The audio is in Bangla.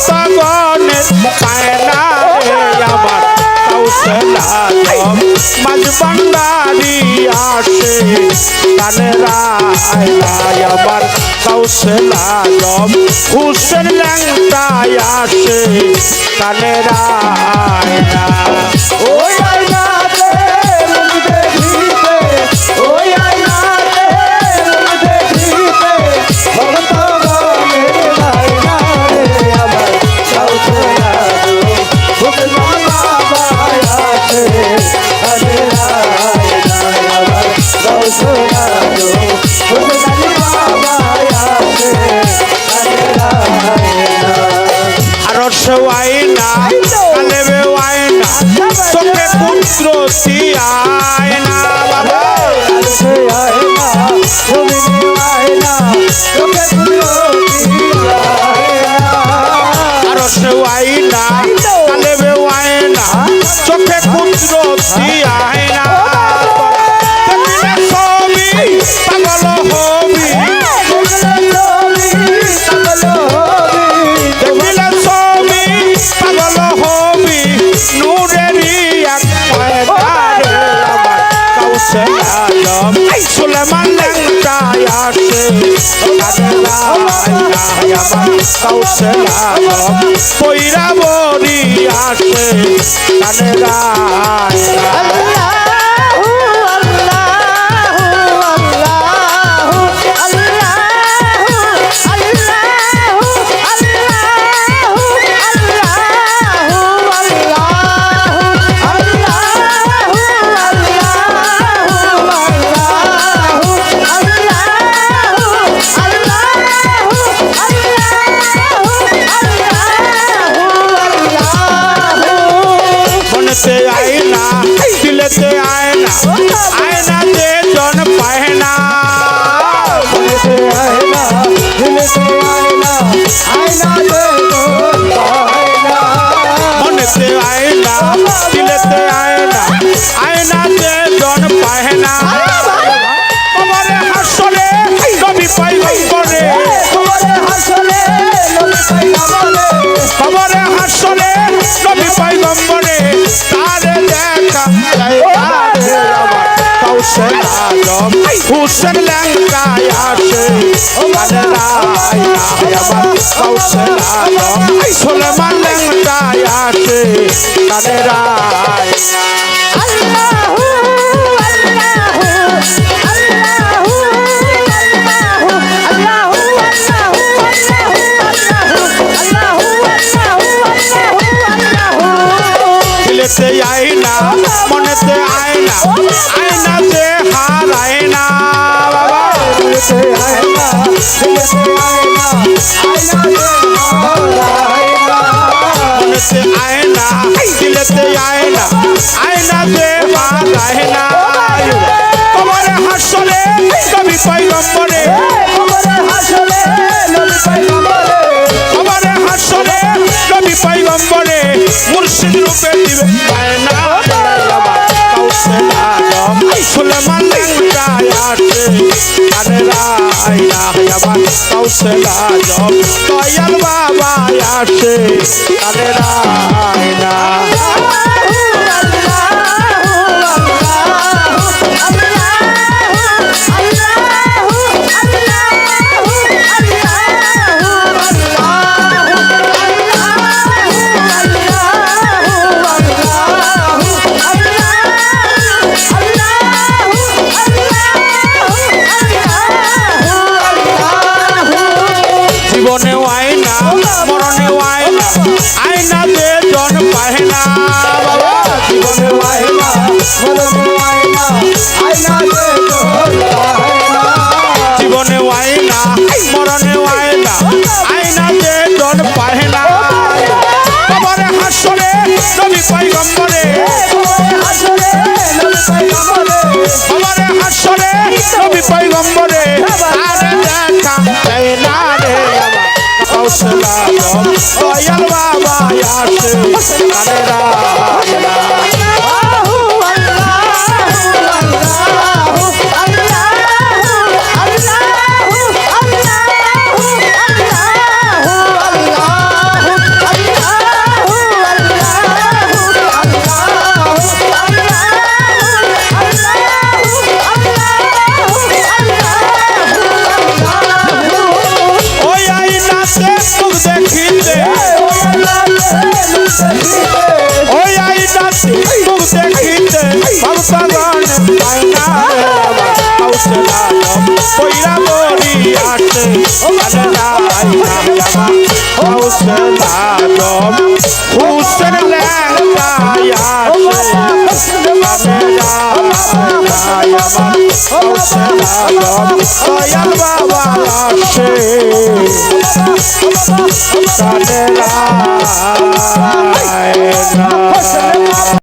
সগনের পায়না আমার কৌশলা মজবন্দারি আসে কালরায় আমার কৌশলা জম হুসেন লঙ্কায় আসে কালরায় ও আল্লাহ সে আয়না কালেবে আয়না চোখে পুত্র আয়না বাবা। আয়না আয়না তোকে তুলো আমার কাউসে আলম পৈরা বড়ি আসে কাদেরায় মনেতে আয়না দিলেতে কৌশল আলম হুসেন ল্যাংকায় আসে কৌশল আলম সুলেমান ল্যাংকায় আসে কানেরায় দিলেতে আয়না মনেতে আয়না আয়নাতে মনেতে আয়না দিলেতে আয়না আয়নাতে হারায় না কবরে আমার কাউসে আলম দয়াল বাবা আসে। কানেরায় মরণে আয়না আয়না দে জন পাহে বাবা, জীবনে জীবনে আয়না মরণে আয়না আয়না দে জন পাহে না। কবরে হাসরে, নবী পয়গম্বরে। কবরে হাসরে, নবী পয়গম্বরে। আরে দেখা দেয় না। কৌশলা দয়াল বাবা আসে আরে রায়না ওই আইনাতে মুখ দেখিতে ভক্তগণ পায় না রে আমার কৌশলা কইরা মরি না আইনা আমার কৌশলা হুসেন মানে না বাবা দয়াল বাবা আসে তাদের